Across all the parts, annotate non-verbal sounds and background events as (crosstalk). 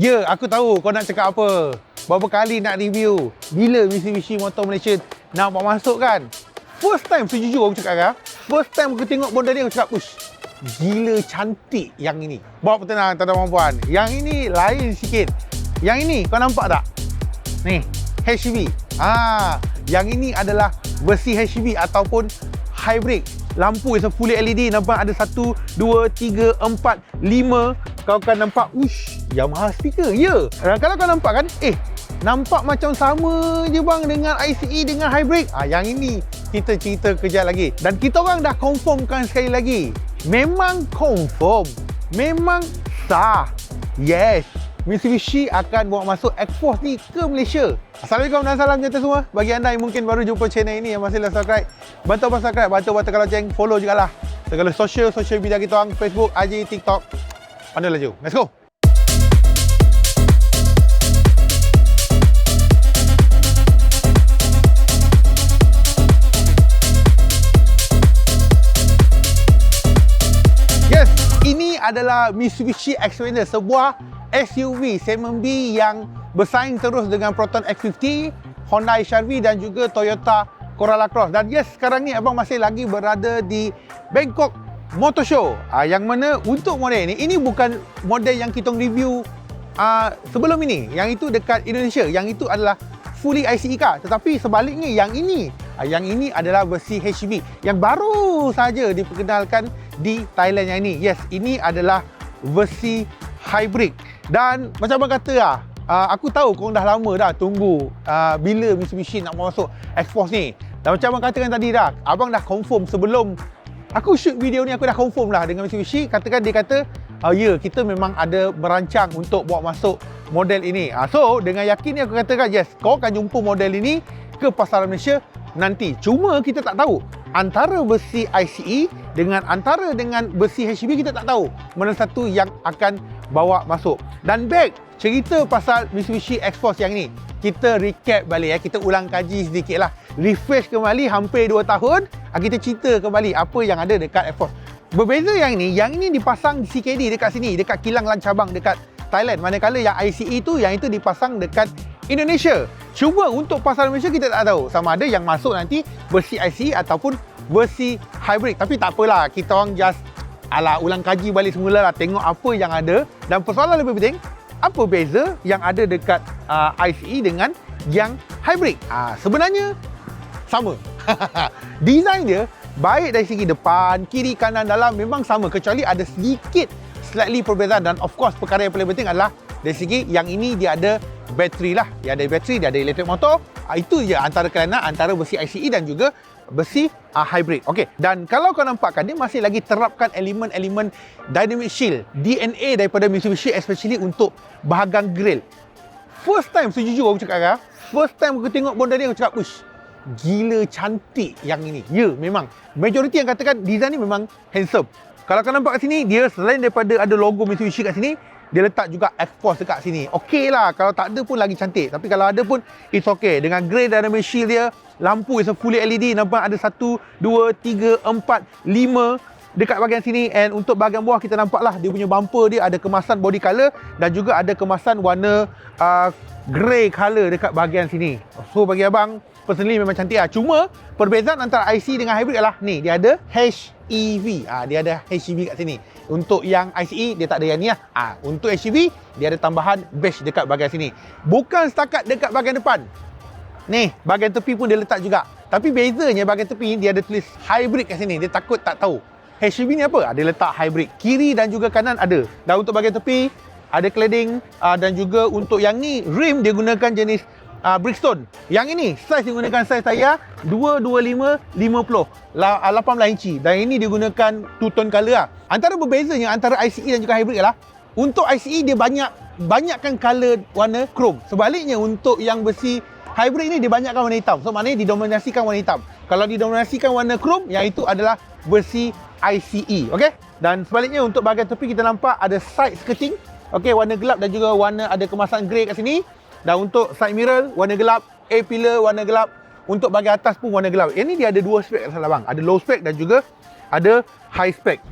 Ya, aku tahu kau nak cakap apa. Berapa kali nak review. Bila Mitsubishi Motor Malaysia nak buat masuk kan? First time sejujur aku cakap kan. First time aku tengok benda ni aku cakap, ush, gila cantik yang ini. Bawa petenang tuan-tuan dan. Yang ini lain sikit. Yang ini kau nampak tak? Ni, HEV. Ah, yang ini adalah versi HEV ataupun hybrid. Lampu is a fully LED. Nampak ada satu, dua, tiga, empat, lima. Kau akan nampak, ush, Yamaha speaker. Ya. Dan kalau kau nampak kan, eh, nampak macam sama je bang dengan ICE dengan hybrid. Ah, yang ini kita cerita kejap lagi. Dan kita orang dah confirmkan sekali lagi. Memang confirm. Memang sah. Yes. Mitsubishi akan bawa masuk X-Force ni ke Malaysia. Assalamualaikum dan salam sejahtera semua. Bagi anda yang mungkin baru jumpa channel ini yang masih belum subscribe, bantu apa subscribe, bantu bantu kalau ceng, follow jugalah. Segala social, social media kita orang, Facebook, IG, TikTok. Pandai laju. Let's go. Yes, ini adalah Mitsubishi Xpander, sebuah SUV segmen B yang bersaing terus dengan Proton X50, Honda HR-V dan juga Toyota Corolla Cross. Dan yes, sekarang ni abang masih lagi berada di Bangkok Motor Show. Ah, yang mana untuk model ini, ini bukan model yang kita review ah, sebelum ini. Yang itu dekat Indonesia. Yang itu adalah fully ICE car. Tetapi sebaliknya yang ini, ah, yang ini adalah versi HEV yang baru saja diperkenalkan di Thailand yang ini. Yes, ini adalah versi hybrid. Dan macam abang kata lah, uh, aku tahu korang dah lama dah tunggu uh, bila Mitsubishi nak masuk X-Force ni. Dan macam abang katakan tadi dah, abang dah confirm sebelum aku shoot video ni aku dah confirm lah dengan Mitsubishi. Katakan dia kata, uh, ya kita memang ada merancang untuk bawa masuk model ini. Uh, so dengan yakin ni aku katakan yes, kau akan jumpa model ini ke pasaran Malaysia nanti. Cuma kita tak tahu antara versi ICE dengan antara dengan versi HEV kita tak tahu mana satu yang akan bawa masuk. Dan back cerita pasal Mitsubishi X-Force yang ni. Kita recap balik ya, kita ulang kaji sedikit lah. Refresh kembali hampir 2 tahun, ah, kita cerita kembali apa yang ada dekat X-Force. Berbeza yang ni, yang ini dipasang di CKD dekat sini, dekat kilang Lan Cabang dekat Thailand. Manakala yang ICE tu, yang itu dipasang dekat Indonesia. Cuma untuk pasaran Malaysia kita tak tahu sama ada yang masuk nanti versi ICE ataupun versi hybrid. Tapi tak apalah, kita orang just ala ulang kaji balik semula lah tengok apa yang ada dan persoalan lebih penting apa beza yang ada dekat uh, ICE dengan yang hybrid. Uh, sebenarnya sama. (laughs) Design dia baik dari segi depan, kiri, kanan, dalam memang sama kecuali ada sedikit slightly perbezaan dan of course perkara yang paling penting adalah dari segi yang ini dia ada bateri lah. Dia ada bateri, dia ada elektrik motor. Uh, itu je antara kelainan antara versi ICE dan juga besi uh, hybrid. Okey, dan kalau kau nampakkan dia masih lagi terapkan elemen-elemen dynamic shield, DNA daripada Mitsubishi especially untuk bahagian grill. First time sejujur aku cakap kan, first time aku tengok benda ni aku cakap, "Ush, gila cantik yang ini." Ya, memang. Majority yang katakan design ni memang handsome. Kalau kau nampak kat sini, dia selain daripada ada logo Mitsubishi kat sini, dia letak juga X-Force dekat sini. Okey lah, kalau tak ada pun lagi cantik. Tapi kalau ada pun, it's okay. Dengan grey dynamic shield dia, lampu is a fully LED. Nampak ada satu, dua, tiga, empat, lima dekat bahagian sini. And untuk bahagian bawah, kita nampak lah dia punya bumper dia ada kemasan body colour dan juga ada kemasan warna uh, grey colour dekat bahagian sini. So, bagi abang, personally memang cantik lah. Cuma, perbezaan antara IC dengan hybrid adalah ni, dia ada HEV. Ah, dia ada HEV kat sini. Untuk yang ICE dia tak ada yang ni lah. Ah, untuk HEV dia ada tambahan badge dekat bahagian sini. Bukan setakat dekat bahagian depan. Ni, bahagian tepi pun dia letak juga. Tapi bezanya bahagian tepi dia ada tulis hybrid kat sini. Dia takut tak tahu. HEV ni apa? Ada letak hybrid. Kiri dan juga kanan ada. Dan untuk bahagian tepi ada cladding uh, dan juga untuk yang ni rim dia gunakan jenis uh, Bridgestone. Yang ini size dia gunakan size saya 225 50 la, 18 inci dan ini dia gunakan two tone color lah. Antara berbezanya antara ICE dan juga hybrid ialah untuk ICE dia banyak banyakkan color warna chrome. Sebaliknya untuk yang besi hybrid ni dia banyakkan warna hitam. So maknanya didominasikan warna hitam. Kalau didominasikan warna chrome yang itu adalah besi ICE. Okey? Dan sebaliknya untuk bahagian tepi kita nampak ada side skirting. Okey, warna gelap dan juga warna ada kemasan grey kat sini. Dan untuk side mirror warna gelap, A-pillar warna gelap. Untuk bahagian atas pun warna gelap. Ini dia ada dua spek kat bang. Ada low spec dan juga ada high spec.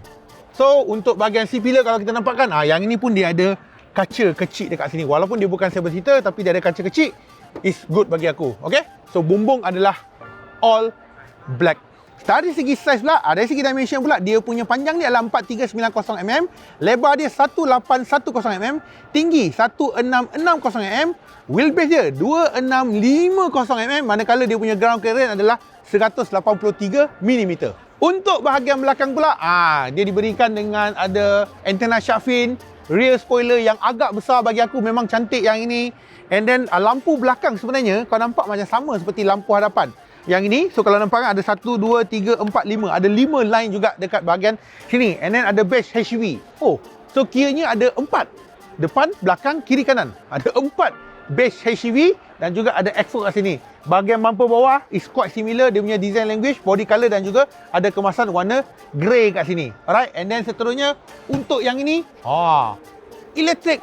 So untuk bahagian C-pillar kalau kita nampakkan, ah yang ini pun dia ada kaca kecil dekat sini. Walaupun dia bukan seven seater tapi dia ada kaca kecil. Is good bagi aku. Okay. So bumbung adalah all black. Dari segi saiz pula, ah, dari segi dimension pula, dia punya panjang dia adalah 4390mm, lebar dia 1810mm, tinggi 1660mm, wheelbase dia 2650mm, manakala dia punya ground clearance adalah 183mm. Untuk bahagian belakang pula, ah, dia diberikan dengan ada antena shark fin, rear spoiler yang agak besar bagi aku, memang cantik yang ini. And then ah, lampu belakang sebenarnya kau nampak macam sama seperti lampu hadapan. Yang ini, so kalau nampak kan ada 1, 2, 3, 4, 5. Ada 5 line juga dekat bahagian sini. And then ada base HV. Oh, so kiranya ada 4. Depan, belakang, kiri, kanan. Ada 4 base HV dan juga ada exhaust kat sini. Bahagian bumper bawah is quite similar. Dia punya design language, body color dan juga ada kemasan warna grey kat sini. Alright, and then seterusnya untuk yang ini, ah, electric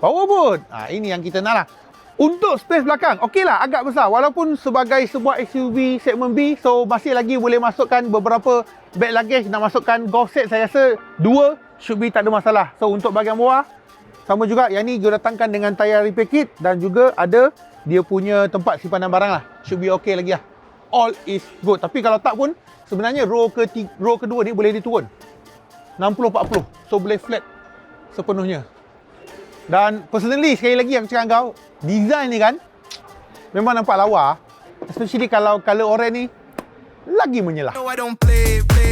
power boot. Ah, ini yang kita nak lah. Untuk space belakang, okeylah agak besar walaupun sebagai sebuah SUV segmen B so masih lagi boleh masukkan beberapa bag luggage nak masukkan golf set saya rasa dua should be tak ada masalah. So untuk bahagian bawah sama juga yang ni dia datangkan dengan tayar repair kit dan juga ada dia punya tempat simpanan barang lah. Should be okay lagi lah. All is good. Tapi kalau tak pun sebenarnya row ke row kedua ni boleh diturun. 60 40. So boleh flat sepenuhnya. Dan personally sekali lagi yang cakap kau, design ni kan memang nampak lawa. Especially kalau color orange ni lagi menyelah. know I don't play, play.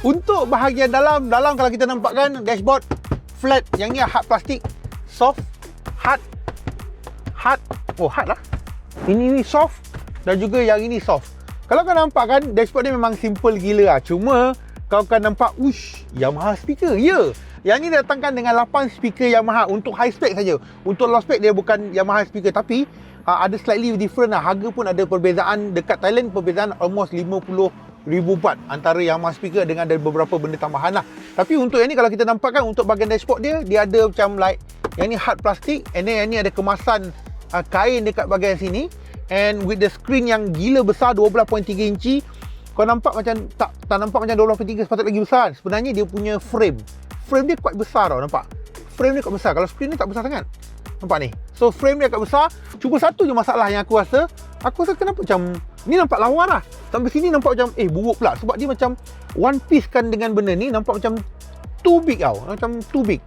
Untuk bahagian dalam, dalam kalau kita nampak kan dashboard flat. Yang ni hard plastik, soft, hard, hard. Oh hard lah. Ini ni soft dan juga yang ini soft. Kalau kau nampak kan dashboard ni memang simple gila lah. Cuma kau akan nampak ush Yamaha speaker. Ya. Yang ni datangkan dengan 8 speaker Yamaha untuk high spec saja. Untuk low spec dia bukan Yamaha speaker tapi uh, ada slightly different lah. Harga pun ada perbezaan dekat Thailand perbezaan almost 50 ribu baht antara Yamaha speaker dengan ada beberapa benda tambahan lah. Tapi untuk yang ni kalau kita nampak kan untuk bahagian dashboard dia dia ada macam like yang ni hard plastik and then yang ni ada kemasan uh, kain dekat bahagian sini and with the screen yang gila besar 12.3 inci kau nampak macam tak tak nampak macam 12.3 sepatut lagi besar. Sebenarnya dia punya frame frame dia quite besar tau nampak? Frame dia quite besar. Kalau screen ni tak besar sangat. Nampak ni? So frame dia agak besar. Cuma satu je masalah yang aku rasa aku rasa kenapa macam ni nampak lawa lah. Sampai sini nampak macam eh buruk pula. Sebab dia macam one piece kan dengan benda ni nampak macam too big tau. Macam too big.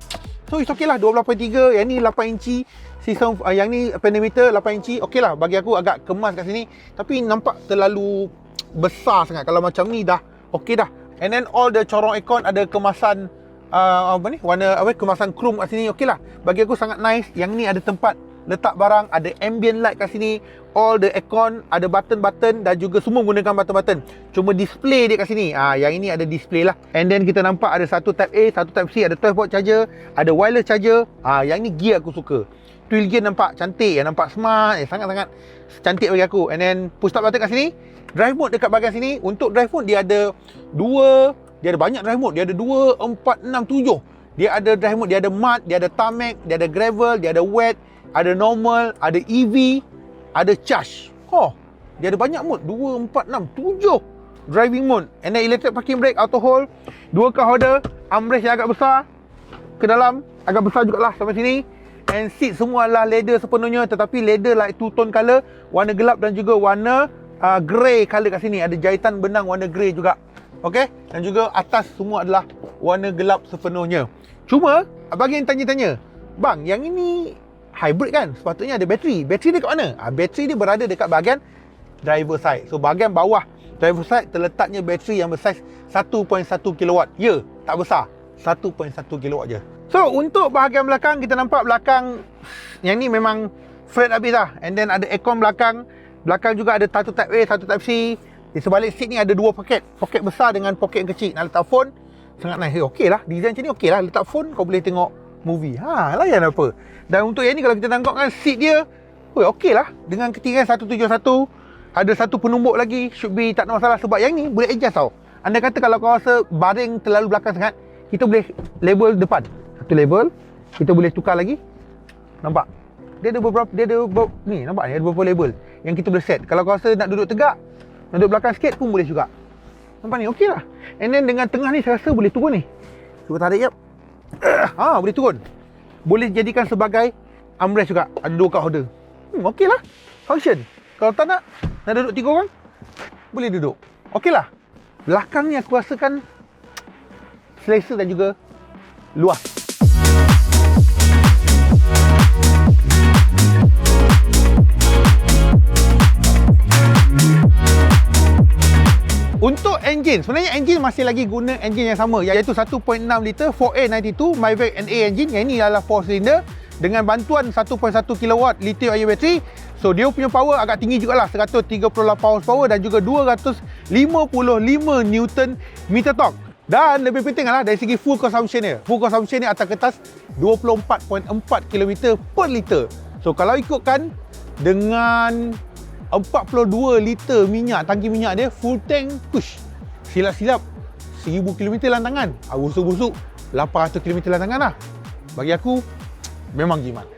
So it's okay lah. 12.3 yang ni 8 inci sistem uh, yang ni penometer 8 inci okey lah. Bagi aku agak kemas kat sini. Tapi nampak terlalu besar sangat. Kalau macam ni dah okey dah. And then all the corong aircon ada kemasan uh, apa ni? Warna apa kemasan chrome kat sini okey lah. Bagi aku sangat nice. Yang ni ada tempat letak barang ada ambient light kat sini. All the aircon ada button-button dan juga semua gunakan button-button. Cuma display dia kat sini. Ah yang ini ada display lah. And then kita nampak ada satu type A satu type C ada 12 volt charger ada wireless charger. Ah yang ni gear aku suka Twill gear nampak cantik yang nampak smart eh, sangat-sangat cantik bagi aku. And then push start button kat sini drive mode dekat bahagian sini untuk drive mode dia ada dua dia ada banyak drive mode. Dia ada 2 4 6 7 dia ada drive mode dia ada mud dia ada tarmac dia ada gravel dia ada wet ada normal ada EV ada charge. Oh dia ada banyak mode. 2 4 6 7 driving mode. And then electric parking brake auto hold dua car holder armrest yang agak besar ke dalam agak besar jugalah sampai sini and seat semua adalah leather sepenuhnya tetapi leather like two tone color warna gelap dan juga warna uh, grey color kat sini. Ada jahitan benang warna grey juga okey dan juga atas semua adalah warna gelap sepenuhnya. Cuma bagi yang tanya-tanya bang yang ini hybrid kan? Sepatutnya ada bateri. Bateri dia kat mana? Ha, bateri dia berada dekat bahagian driver side. So bahagian bawah driver side terletaknya bateri yang bersaiz 1.1 kW ya tak besar. 1.1 kW je So untuk bahagian belakang kita nampak belakang yang ni memang flat habis lah. And then ada aircon belakang. Belakang juga ada satu type A, satu type C. Di sebalik seat ni ada dua poket. Poket besar dengan poket yang kecil. Nak letak phone sangat nice. Okey lah. Design macam ni okey lah. Letak phone kau boleh tengok movie. Ha, layan apa. Dan untuk yang ni kalau kita tengok kan seat dia Oh, okey lah. Dengan ketinggian 171. Ada satu penumbuk lagi. Should be tak ada masalah. Sebab yang ni boleh adjust tau. Anda kata kalau kau rasa baring terlalu belakang sangat. Kita boleh label depan satu label kita boleh tukar lagi nampak dia ada beberapa dia ada beberapa, ni nampak ni ada beberapa label yang kita boleh set. Kalau kau rasa nak duduk tegak, nak duduk belakang sikit pun boleh juga. Nampak ni? Okey lah. And then dengan tengah ni saya rasa boleh turun ni. Cuba tarik, yap. ha, (coughs) boleh turun. Boleh jadikan sebagai armrest juga. Ada dua kat holder. Hmm, okey lah. Function. Kalau tak nak, nak duduk tiga orang, boleh duduk. Okey lah. Belakang ni aku rasakan selesa dan juga luas. Enjin, sebenarnya enjin masih lagi guna enjin yang sama iaitu 1.6 liter 4A92 Myvac NA engine yang ini adalah 4 cylinder dengan bantuan 1.1 kW lithium ion battery. So dia punya power agak tinggi jugalah 138 horsepower dan juga 255 Newton meter torque. Dan lebih penting adalah dari segi fuel consumption dia. Fuel consumption ni atas kertas 24.4 km per liter. So kalau ikutkan dengan 42 liter minyak, tangki minyak dia full tank push. Silap-silap 1000 km lantangan. Ah, busuk-busuk 800 km lantangan lah. Bagi aku memang jimat.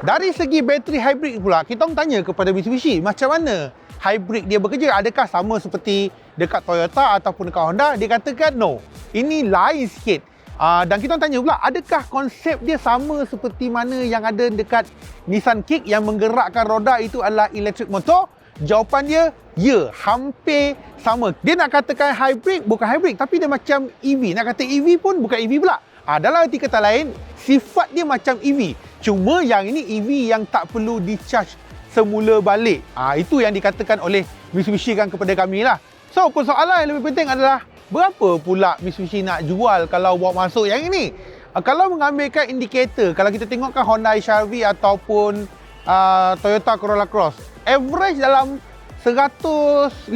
Dari segi bateri hybrid pula, kita orang tanya kepada Mitsubishi macam mana hybrid dia bekerja. Adakah sama seperti dekat Toyota ataupun dekat Honda? Dia katakan no. Ini lain sikit. Uh, dan kita tanya pula, adakah konsep dia sama seperti mana yang ada dekat Nissan Kick yang menggerakkan roda itu adalah electric motor? Jawapan dia, ya, hampir sama. Dia nak katakan hybrid, bukan hybrid. Tapi dia macam EV. Nak kata EV pun bukan EV pula. Ah, dalam arti kata lain, sifat dia macam EV. Cuma yang ini EV yang tak perlu di-charge semula balik. Ah, itu yang dikatakan oleh Mitsubishi kan kepada kami lah. So, persoalan yang lebih penting adalah berapa pula Mitsubishi nak jual kalau bawa masuk yang ini? Ah, kalau mengambilkan indikator, kalau kita tengokkan Honda HRV ataupun uh, Toyota Corolla Cross, average dalam 115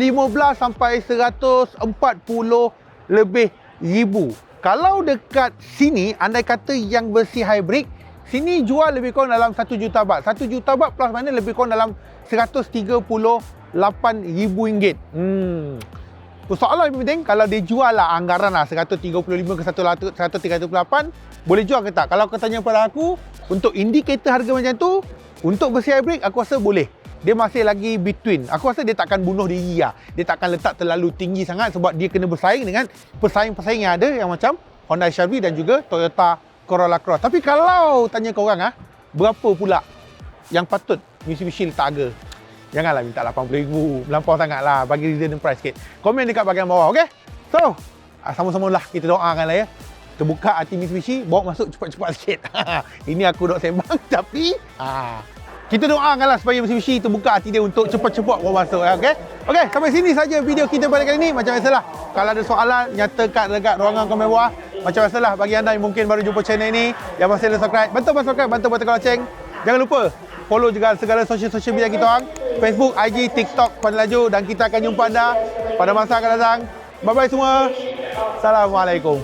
sampai 140 lebih ribu. Kalau dekat sini, andai kata yang bersih hybrid, sini jual lebih kurang dalam 1 juta baht. 1 juta baht plus mana lebih kurang dalam 138 ribu ringgit. Hmm. Persoalan yang penting, kalau dia jual lah anggaran lah 135 ke 138, boleh jual ke tak? Kalau kau tanya pada aku, untuk indikator harga macam tu, untuk bersih hybrid, aku rasa boleh dia masih lagi between. Aku rasa dia takkan bunuh diri lah. Dia takkan letak terlalu tinggi sangat sebab dia kena bersaing dengan pesaing-pesaing yang ada yang macam Honda HRV dan juga Toyota Corolla Cross. Tapi kalau tanya kau ah, berapa pula yang patut Mitsubishi letak harga? Janganlah minta RM80,000. Melampau sangat lah. Bagi reasonable price sikit. Komen dekat bahagian bawah, okay? So, ah, sama-sama lah kita doakan lah ya. Terbuka hati Mitsubishi, bawa masuk cepat-cepat sikit. (laughs) Ini aku dok sembang (laughs) tapi ah, kita doakanlah supaya Mitsubishi terbuka hati dia untuk cepat-cepat bawa masuk ya, okey. Okey, sampai sini saja video kita pada kali ini. Macam biasalah, kalau ada soalan nyatakan dekat ruangan komen bawah. Macam biasalah bagi anda yang mungkin baru jumpa channel ini, yang masih belum subscribe, bantu bantu subscribe, bantu bantu loceng. Jangan lupa follow juga segala sosial-sosial media kita orang, Facebook, IG, TikTok, Kuala Laju dan kita akan jumpa anda pada masa akan datang. Bye bye semua. Assalamualaikum.